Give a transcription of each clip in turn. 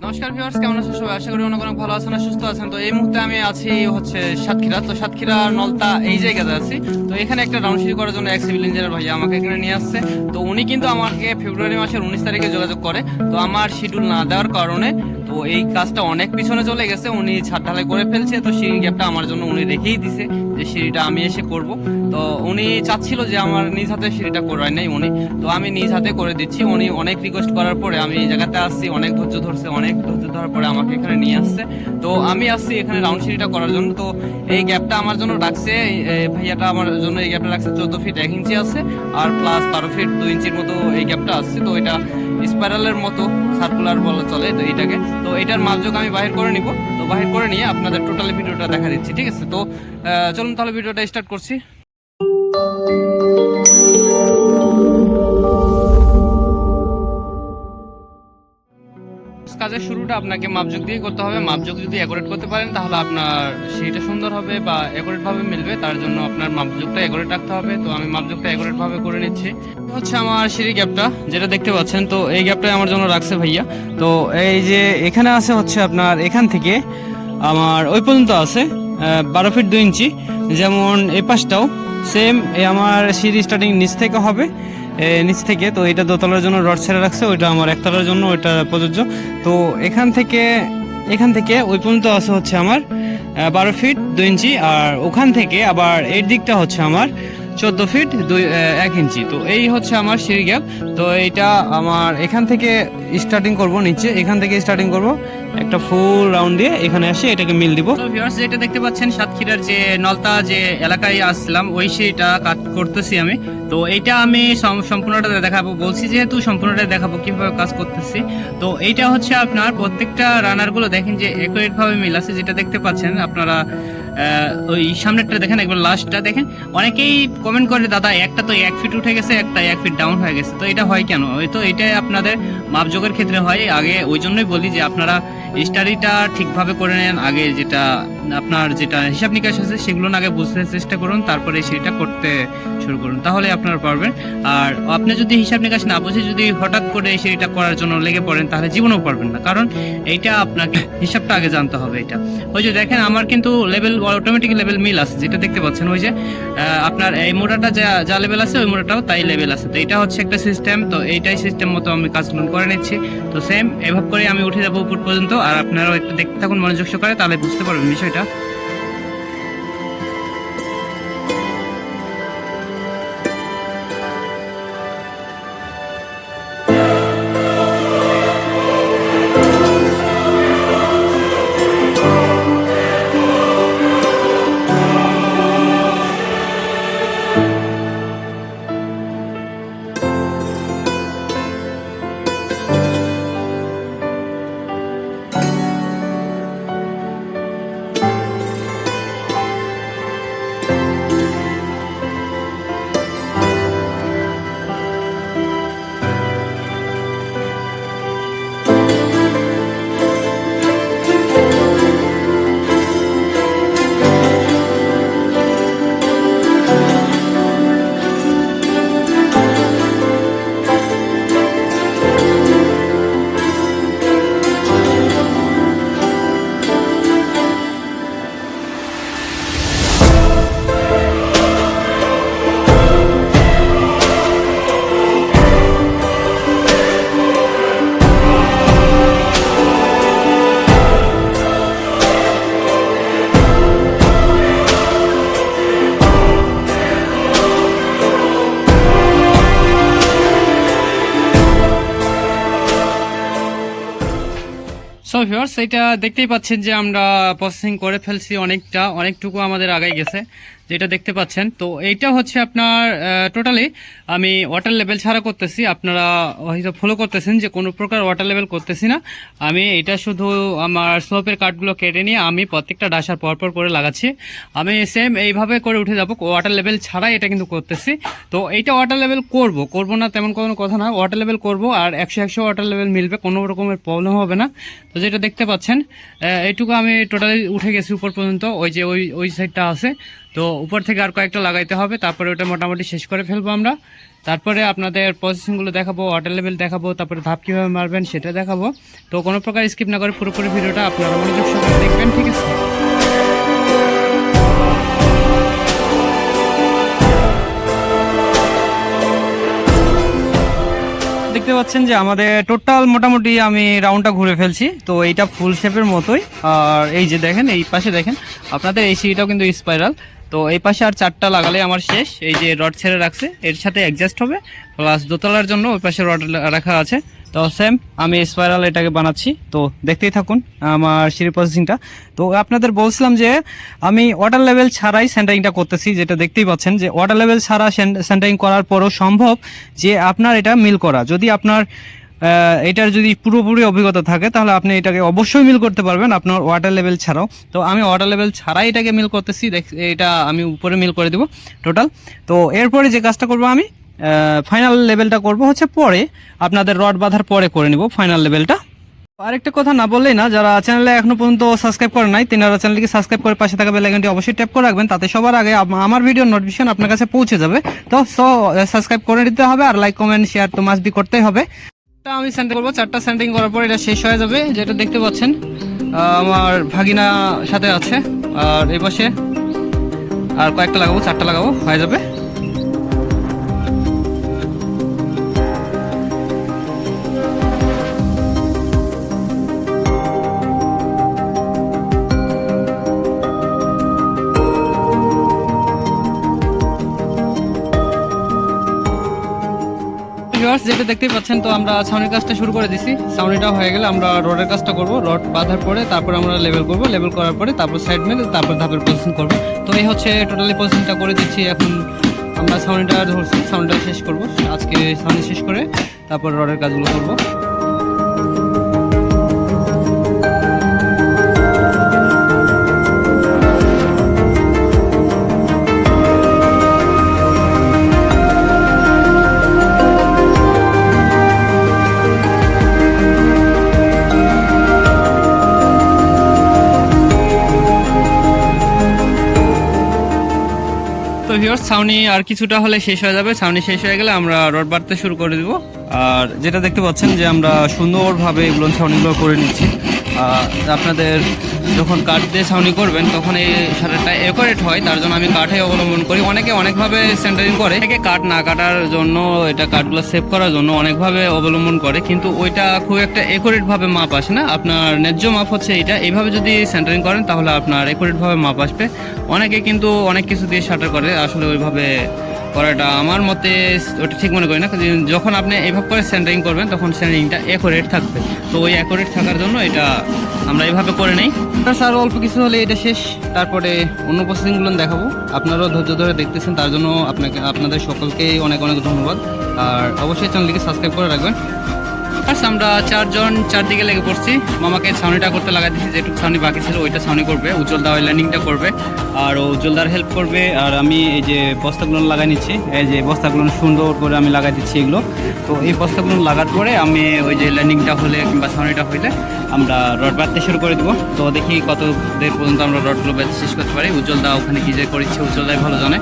নমস্কার ভিউয়ার্স, কেমন আছেন সবাই? আশা করি অনেক অনেক ভালো আছেন সুস্থ আছেন। তো এই মুহূর্তে আমি আছি হচ্ছে সাতক্ষীরা। তো সাতক্ষীরা, নলতা, এই জায়গাতে আছি। তো এখানে একটা রাউন্ড সিটি করার জন্য এক সিভিল ইঞ্জিনিয়ার ভাইয়া আমাকে এখানে নিয়ে আসছে। তো উনি কিন্তু আমাকে ফেব্রুয়ারি মাসের উনিশ তারিখে যোগাযোগ করে। তো আমার শিডিউল না দেওয়ার কারণে তো এই কাজটা অনেক পিছনে চলে গেছে। উনি ছাদ ঢালাই করে ফেলছে। তো সিঁড়ি গ্যাপটা আমার জন্য উনি রেখেই দিছে। যে সিঁড়িটা আমি এসে করব। তো উনি চাচ্ছিল যে আমার নিজ হাতে সিঁড়িটা করায় নাই উনি। তো আমি নিজ হাতে করে দিচ্ছি। উনি অনেক রিকোয়েস্ট করার পরে আমি এই জায়গাতে আসছি, অনেক ধৈর্য ধরছে, অনেক ধৈর্য ধরার পরে আমাকে এখানে নিয়ে আসছে। তো আমি আসছি এখানে রাউন্ড সিঁড়িটা করার জন্য। তো এই গ্যাপটা আমার জন্য রাখছে ভাইয়াটা আমার জন্য এই গ্যাপটা রাখছে, চোদ্দ ফিট এক ইঞ্চি আছে। আর প্লাস বারো ফিট দুই ইঞ্চির মতো এই গ্যাপটা আসছে তো এটা স্পাইরালের মতো সার্কুলার বলা চলে, তো এটাকে। তো এটার মাপযোগ আমি বাহির করে নিব। তো বাহির করে নিয়ে আপনাদের টোটালি ভিডিওটা দেখা দিচ্ছি, ঠিক আছে? তো চলুন তাহলে ভিডিওটা স্টার্ট করছি। কাজের শুরুটা আপনাকে মাপযোগ দিয়ে করতে হবে। মাপযোগ যদি অ্যাকোরেট করতে পারেন, তাহলে আপনার সেইটা সুন্দর হবে বা অ্যাকোরেট ভাবে মিলবে, তার জন্য আপনার মাপযোগটা অ্যাকোরেট রাখতে হবে। তো আমি মাপযোগটা অ্যাকোরেট ভাবে করে নিচ্ছি। হচ্ছে আমার সিঁড়ি গ্যাপটা যেটা দেখতে পাচ্ছেন। তো এই গ্যাপটাই আমার জন্য রাখছে ভাইয়া। তো এই যে এখানে আছে হচ্ছে আপনার, এখান থেকে আমার ওই পর্যন্ত আছে বারো ফিট দুই ইঞ্চি। যেমন এই পাশটাও সেম আমার সিঁড়ি স্টার্টিং নিচ থেকে হবে। নিচ থেকে, তো এটা দোতলার জন্য রড ছেড়ে রাখছে, ওইটা আমার একতলার জন্য, ওইটা প্রযোজ্য। তো এখান থেকে এখান থেকে ওই পর্যন্ত আছে হচ্ছে আমার বারো ফিট দু ইঞ্চি, আর ওখান থেকে আবার এর দিকটা হচ্ছে আমার চোদ্দ ফিট দুই এক ইঞ্চি। তো এই হচ্ছে আমার সিঁড়ি গ্যাপ তো এইটা আমার এখান থেকে স্টার্টিং করব নিচে। এখান থেকে স্টার্টিং করব। একটা ফুল রাউন্ড দিয়ে এখানে এসে এটাকে মিল দিব। তো ভিউয়ার্স যেটা দেখতে পাচ্ছেন, সাতক্ষীরার যে নলতা যে এলাকায় আসছিলাম ওই সেইটা কাজ করতেছি আমি। তো এইটা আমি সম- সম্পূর্ণটা দেখাবো। বলছি যেহেতু সম্পূর্ণটা দেখাবো, কীভাবে কাজ করতেছি। তো এইটা হচ্ছে আপনার প্রত্যেকটা রানারগুলো দেখেন যে একুরেট ভাবে মিল আছে, যেটা দেখতে পাচ্ছেন আপনারা। ওই সামনেরটা দেখেন, একবার লাস্টটা দেখেন। অনেকেই কমেন্ট করে, দাদা, একটা তো এক ফিট উঠে গেছে, একটা এক ফিট ডাউন হয়ে গেছে। তো এটা হয় কেন? ওই তো এটাই আপনাদের মাপযোগের ক্ষেত্রে হয়। আগে ওই জন্যই বলি যে আপনারা স্টাডিটা ঠিকভাবে করে নেন। আগে যেটা আপনার যেটা হিসাব নিকাশ আছে, সেগুলো আগে বুঝতে চেষ্টা করুন, তারপরে সেটা করতে শুরু করুন। তাহলে আপনারা পারবেন। আর আপনি যদি হিসাব নিকাশ না বুঝে যদি হঠাৎ করে সেটা করার জন্য লেগে পড়েন, তাহলে জীবনেও পারবেন না। কারণ এইটা আপনাকে হিসাবটা আগে জানতে হবে এটা। ওই যে দেখেন, আমার কিন্তু লেভেল অটোমেটিক লেভেল মিল আছে, যেটা দেখতে পাচ্ছেন। ওই যে আপনার এই মোটাটা যা যা লেভেল আছে, ওই মোটাটাও তাই লেভেল আছে। তো এটা হচ্ছে একটা সিস্টেম তো এইটাই সিস্টেম মতো আমি কাজগুলো করে নিচ্ছি। তো সেম এভাবে করে আমি উঠে যাব উপর পর্যন্ত। আর আপনারাও একটু দেখতে থাকুন, মনোযোগ সহকারে, তাহলে বুঝতে পারবেন বিষয়টা। Yeah. সো ভিউয়ার্স এটা দেখতেই পাচ্ছেন যে আমরা প্রসেসিং করে ফেলছি অনেকটা, অনেকটুকু আমাদের আগে গেছে। যেটা দেখতে পাচ্ছেন, তো এইটা হচ্ছে আপনার টোটালি আমি ওয়াটার লেভেল ছাড়া করতেছি। আপনারা হয়তো ফলো করতেছেন যে কোনো প্রকার ওয়াটার লেভেল করতেছি না। আমি এটা শুধু আমার স্লোপের কাঠগুলো কেটে নিয়ে আমি প্রত্যেকটা ডাসার পরপর করে লাগাচ্ছি। আমি সেম এইভাবে করে উঠে যাব ওয়াটার লেভেল ছাড়াই এটা কিন্তু করতেছি। তো এইটা ওয়াটার লেভেল করব করব না তেমন কোনো কথা না ওয়াটার লেভেল করব আর একশো একশো ওয়াটার লেভেল মিলবে, কোনো রকমের প্রবলেম হবে না। তো যেটা দেখতে পাচ্ছেন এইটুকু আমি টোটালি উঠে গেছি উপর পর্যন্ত, ওই যে ওই ওই সাইডটা আছে। তো উপর থেকে আর কয়েকটা লাগাইতে হবে, তারপরে ওটা মোটামুটি শেষ করে ফেলব আমরা। তারপরে আপনাদের প্রসেসিংগুলো দেখাবো ওয়াটার লেভেল দেখাবো, তারপরে ধাপ কীভাবে মারবেন সেটা দেখাবো। তো কোনো প্রকার স্কিপ না করে পুরোপুরি ভিডিওটা আপনারা মনোযোগ সহকারে দেখবেন, ঠিক আছে? দেখতে পাচ্ছেন যে আমাদের টোটাল মোটামুটি আমি রাউন্ডটা ঘুরে ফেলছি, তো এইটা ফুল শেপের মতোই। আর এই যে দেখেন, এই পাশে দেখেন, আপনাদের এই সিঁড়িটাও কিন্তু স্পাইরাল তো এই পাশে আর চারটা লাগালে আমার শেষ। এই যে রড ছেড়ে রাখছে, এর সাথে অ্যাডজাস্ট হবে। প্লাস দোতলার জন্য ওই পাশে রড রাখা আছে। তো সেম আমি স্পাইরাল এটাকে বানাচ্ছি। তো দেখতেই থাকুন আমার সিঁড়ি প্রসেসিংটা তো আপনাদের বলছিলাম যে, আমি ওয়াটার লেভেল ছাড়াই সেন্টারিংটা করতেছি, যেটা দেখতেই পাচ্ছেন যে ওয়াটার লেভেল ছাড়া সেন্টারিং করার পরও সম্ভব যে আপনার এটা মিল করা। যদি আপনার এটার যদি পুরোপুরি অভিজ্ঞতা থাকে, তাহলে আপনি এটাকে অবশ্যই মিল করতে পারবেন আপনার ওয়াটার লেভেল ছাড়াও। তো আমি ওয়াটার লেভেল ছাড়াই এটাকে মিল করতেছি, দেখ, এটা আমি উপরে মিল করে দিব টোটাল তো এরপরে যে কাজটা করব আমি ফাইনাল লেভেলটা করব হচ্ছে পরে, আপনাদের রড বাঁধার পরে করে নিব ফাইনাল লেভেলটা আরেকটা কথা না বললেই না, যারা চ্যানেলে এখনও পর্যন্ত সাবস্ক্রাইব করে নাই, তিনারা চ্যানেলকে সাবস্ক্রাইব করে পাশে থাকা বেলাইকনটি অবশ্যই ট্যাপ করে রাখবেন, তাতে সবার আগে আমার ভিডিও নোটিফিকেশন আপনার কাছে পৌঁছে যাবে। তো সো সাবস্ক্রাইব করে নিতে হবে আর লাইক কমেন্ট শেয়ার তো মাস্ট বি করতেই হবে। আমি সেন্টার করব। চারটা সেন্ডিং করার পর এটা শেষ হয়ে যাবে, যেটা দেখতে পাচ্ছেন। আমার ভাগিনা সাথে আছে, আর এ পাশে আর কয়েকটা লাগাবো, চারটা লাগাবো, হয়ে যাবে। ভিউয়ার্স যেটা দেখতেই পাচ্ছেন, তো আমরা ছাউনির কাজটা শুরু করে দিছি। ছাউনিটা হয়ে গেলে আমরা রডের কাজটা করব। রড বাঁধার পরে তারপর আমরা লেভেল করব। লেভেল করার পরে তারপর সাইড মেলে তারপর ধাপের প্রসেসিং করব। তো এই হচ্ছে টোটালি প্রসেসিংটা করে দিচ্ছি। এখন আমরা ছাউনিটা ধরছি ছাউনিটা শেষ করব। আজকে ছাউনি শেষ করে তারপর রডের কাজগুলো করব। ভিউয়ার্স ছাউনি আর কিছুটা হলে শেষ হয়ে যাবে। ছাউনি শেষ হয়ে গেলে আমরা রড বাড়তে শুরু করে দিব। আর যেটা দেখতে পাচ্ছেন যে আমরা সুন্দরভাবে এগুলো ছাউনিগুলো করে নিচ্ছি। আপনাদের যখন কাঠ দিয়ে ছাউনি করবেন, তখন এই সারটা একরেট হয়। তার জন্য আমি কাঠে অবলম্বন করি। অনেকে অনেকভাবে সেন্টারিং করে। অনেকে কাঠ না কাটার জন্য, এটা কাঠগুলো সেভ করার জন্য অনেকভাবে অবলম্বন করে। কিন্তু ওইটা খুব একটা একরেট ভাবে মাপ আসে না। আপনার ন্যায্য মাপ হচ্ছে এটা এইভাবে যদি সেন্টারিং করেন, তাহলে আপনার একরেট ভাবে মাপ আসবে। অনেকে কিন্তু অনেক কিছু দিয়ে শাটার করে। আসলে ওইভাবে করাটা আমার মতে ওটা ঠিক মনে করি না। যখন আপনি এইভাবে করে সেন্টারিং করবেন, তখন সেন্টারিংটা একরেট থাকবে। তো ওই একরেট থাকার জন্য এটা আমরা এইভাবে করে নেই। স্যার, অল্প কিছু হলে এটা শেষ। তারপরে অন্য প্রসেসিংগুলো দেখাবো। আপনারাও ধৈর্য ধরে দেখতেছেন, তার জন্য আপনাকে, আপনাদের সকলকেই অনেক অনেক ধন্যবাদ। আর অবশ্যই চ্যানেলটিকে সাবস্ক্রাইব করে রাখবেন। আমরা চারজন চারদিকে লেগে পড়ছি। মামাকে ছাউনিটা করতে লাগাই দিচ্ছি যেটুকু ছাউনি বাকি ছিল ওইটা ছাউনি করবে, উজ্জ্বলদা ওই ল্যান্ডিংটা করবে। আর উজ্জ্বলদার হেল্প করবে, আর আমি এই যে বস্তাগুলো লাগাই নিচ্ছি, এই যে বস্তাগুলো সুন্দর করে আমি লাগাই দিচ্ছি এগুলো। তো এই বস্তাগুলো লাগার পরে আমি ওই যে ল্যান্ডিংটা হলে কিংবা ছাউনিটা হইলে আমরা রড বাঁধতে শুরু করে দেবো। তো দেখি কত দের পর্যন্ত আমরা রডগুলো বেঁধে শেষ করতে পারি। উজ্জ্বল উজ্জ্বলদা ওখানে কি যে করেছে, উজ্জ্বলদাই ভালো জানে।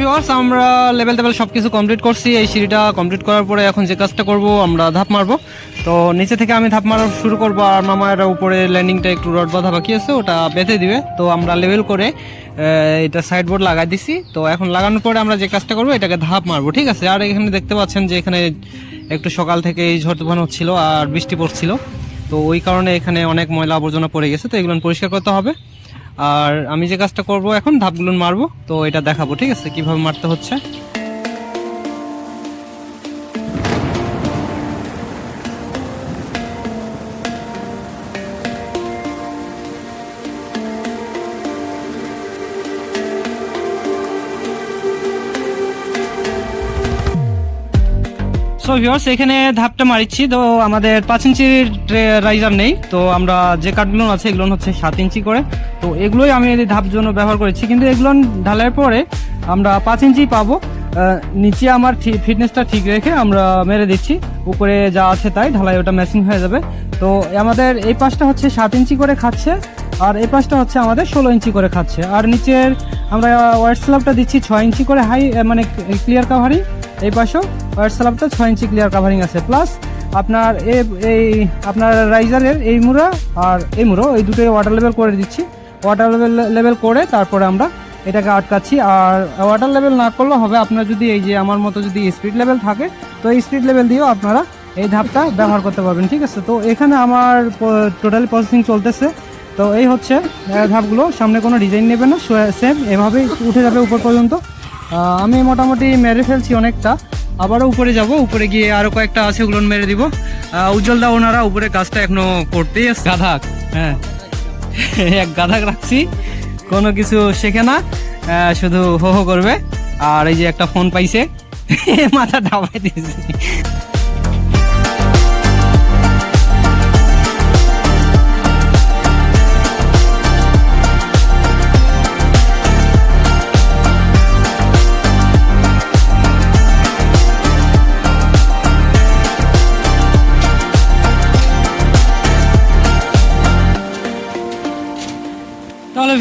ভিউয়ার্স আমরা লেভেল টেভেল সব কিছু কমপ্লিট করছি। এই সিঁড়িটা কমপ্লিট করার পরে এখন যে কাজটা করব, আমরা ধাপ মারবো। তো নিচে থেকে আমি ধাপ মারা শুরু করব আর মামা এটা উপরে ল্যান্ডিংটা একটু রড বাঁধা বাকি আছে, ওটা বেঁধে দিবে। তো আমরা লেভেল করে এটা সাইডবোর্ড লাগাই দিছি। তো এখন লাগানোর পরে আমরা যে কাজটা করব, এটাকে ধাপ মারবো, ঠিক আছে? আর এখানে দেখতে পাচ্ছেন যে এখানে একটু সকাল থেকে ঝড় তুফান হচ্ছিল আর বৃষ্টি পড়ছিল। তো ওই কারণে এখানে অনেক ময়লা আবর্জনা পড়ে গেছে, তো এগুলো পরিষ্কার করতে হবে। আর আমি যে কাজটা করব, এখন ধাপগুলো মারবো, তো এটা দেখাবো, ঠিক আছে? কীভাবে মারতে হচ্ছে? সো ভিউয়ার্স এখানে ধাপটা মারিচ্ছি। তো আমাদের পাঁচ ইঞ্চির রাইজার নেই। তো আমরা যে কাঠগুলো আছে, এগুলো হচ্ছে সাত ইঞ্চি করে। তো এগুলোই আমি ধাপ জন্য ব্যবহার করেছি। কিন্তু এগুলো ঢালার পরে আমরা পাঁচ ইঞ্চি পাবো। নিচে আমার ফিটনেসটা ঠিক রেখে আমরা মেরে দিচ্ছি। উপরে যা আছে তাই ঢালাই ওটা ম্যাচিং হয়ে যাবে। তো আমাদের এই পাশটা হচ্ছে সাত ইঞ্চি করে খাচ্ছে। আর এই পাশটা হচ্ছে আমাদের ষোলো ইঞ্চি করে খাচ্ছে। আর নিচের আমরা ওয়াইট স্ল্যাবটা দিচ্ছি ছয় ইঞ্চি করে হাই মানে ক্লিয়ার কাভারিং এই পাশেও ওয়াইট স্ল্যাবটা ছয় ইঞ্চি ক্লিয়ার কাভারিং আছে। প্লাস আপনার এই আপনার রাইজারের এই মুড়া আর এই মুড়ো এই দুটোই ওয়াটার লেভেল করে দিচ্ছি। ওয়াটার লেভেল লেভেল করে তারপরে আমরা এটাকে আটকাচ্ছি। আর ওয়াটার লেভেল না করলে হবে আপনার যদি এই যে আমার মতো যদি স্পিড লেভেল থাকে, তো এই স্পিড লেভেল দিয়েও আপনারা এই ধাপটা ব্যবহার করতে পারবেন, ঠিক আছে? তো এখানে আমার টোটালি প্রসেসিং চলতেছে। তো এই হচ্ছে ধাপগুলো। সামনে কোনো ডিজাইন নেবে না সেম এভাবেই উঠে যাবে উপর পর্যন্ত। আমি মোটামুটি মেরে ফেলছি অনেকটা। আবারও উপরে যাব উপরে গিয়ে আরও কয়েকটা আছে ওগুলো মেরে দিব। উজ্জ্বলদা ওনারা উপরে কাজটা এখনও করতেই আছে। গাধাক। হ্যাঁ। এক গাধাক রাখছি কোনো কিছু শেখে না শুধু হো হো করবে। আর এই যে একটা ফোন পাইছে মাথা ডাবাই দিয়েছে।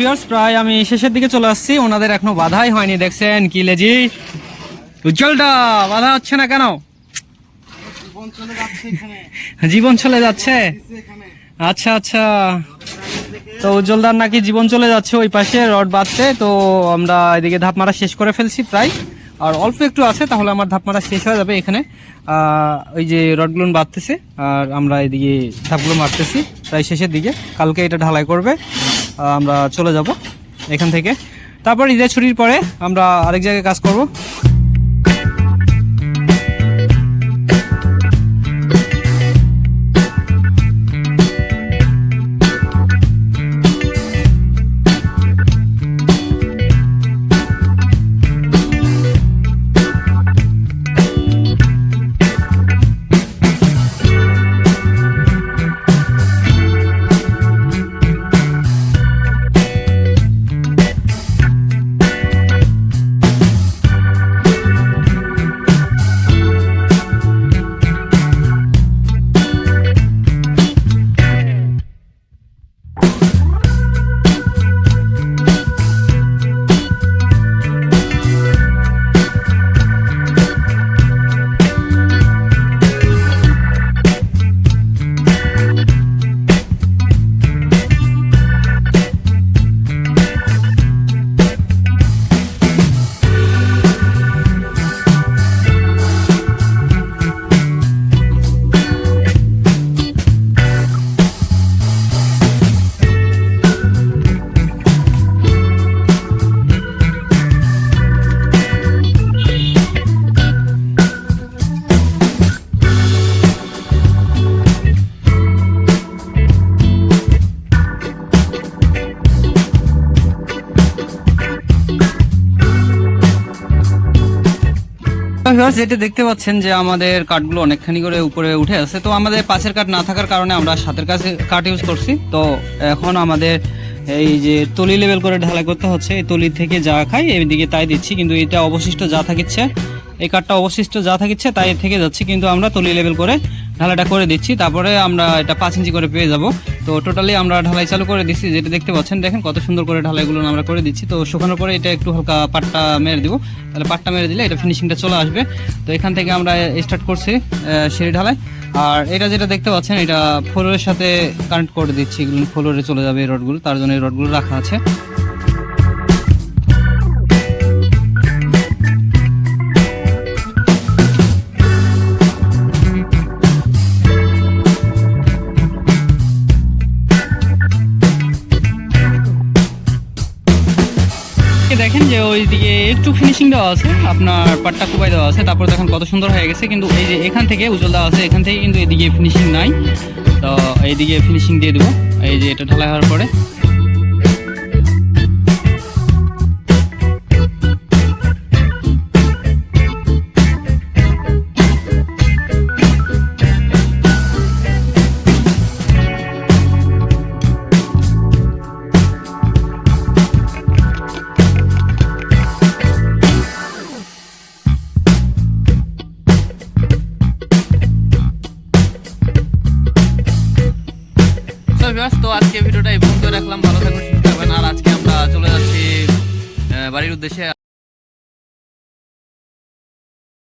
ভিউয়ার্স প্রায় আমি শেষের দিকে চলে আসছি। ওনাদের এখনও বাধাই হয়নি, দেখছেন কি লেজি? উজ্জ্বলটা বাধা হচ্ছে না কেন? জীবন চলে যাচ্ছে? আচ্ছা আচ্ছা। তো উজ্জ্বলদার নাকি জীবন চলে যাচ্ছে ওই পাশে রড বাঁধতে। তো আমরা এদিকে ধাপ মারা শেষ করে ফেলছি প্রায়। আর অল্প একটু আছে, তাহলে আমার ধাপ মারা শেষ হয়ে যাবে এখানে। ওই যে রডগুলো বাঁধতেছে, আর আমরা এদিকে ধাপগুলো মারতেছি প্রায় শেষের দিকে। কালকে এটা ঢালাই করবে। আমরা চলে যাব এখান থেকে। তারপর ঈদের ছুটির পরে আমরা আরেক জায়গায় কাজ করব। ভিউয়ার্স যেটা দেখতে পাচ্ছেন যে আমাদের কাঠগুলো অনেকখানি করে উপরে উঠে আছে, তো আমাদের পাশের কাঠ না থাকার কারণে আমরা সাতের কাছে কাঠ ইউজ করছি। তো এখন আমাদের এই যে তলি লেভেল করে ঢালাই করতে হচ্ছে, এই তলি থেকে যা খাই, এদিকে তাই দিচ্ছি, কিন্তু এটা অবশিষ্ট যা থাকিচ্ছে এই কাঠটা অবশিষ্ট যা থাকিচ্ছে তাই থেকে যাচ্ছে, কিন্তু আমরা তলি লেভেল করে ঢালাইটা করে দিচ্ছি। তারপরে আমরা এটা পাঁচ ইঞ্চি করে পেয়ে যাব। তো টোটালি আমরা ঢালাই চালু করে দিচ্ছি, যেটা দেখতে পাচ্ছেন, দেখেন কত সুন্দর করে ঢালাইগুলো আমরা করে দিচ্ছি। তো শুকানোর পরে এটা একটু হালকা পাট্টা মেরে দিব। তাহলে পাট্টা মেরে দিলে এটা ফিনিশিংটা চলে আসবে। তো এখান থেকে আমরা স্টার্ট করছি সিঁড়ি ঢালাই। আর এটা যেটা দেখতে পাচ্ছেন, এটা ফ্লোরের সাথে কানেক্ট করে দিচ্ছি। এগুলো ফ্লোরে চলে যাবে এই রডগুলো, তার জন্য এই রডগুলো রাখা আছে। এই ওই দিকে একটু ফিনিশিং দেওয়া আছে, আপনার পাটটা কুপাই দেওয়া আছে, তারপর দেখেন কত সুন্দর হয়ে গেছে, কিন্তু এই যে এখান থেকে উজ্জ্বল দেওয়া আছে, এখান থেকে কিন্তু এদিকে ফিনিশিং নাই। তো এইদিকে ফিনিশিং দিয়ে দেবো, এই যে এটা ঢালাই হওয়ার পরে। উদ্দেশ্যে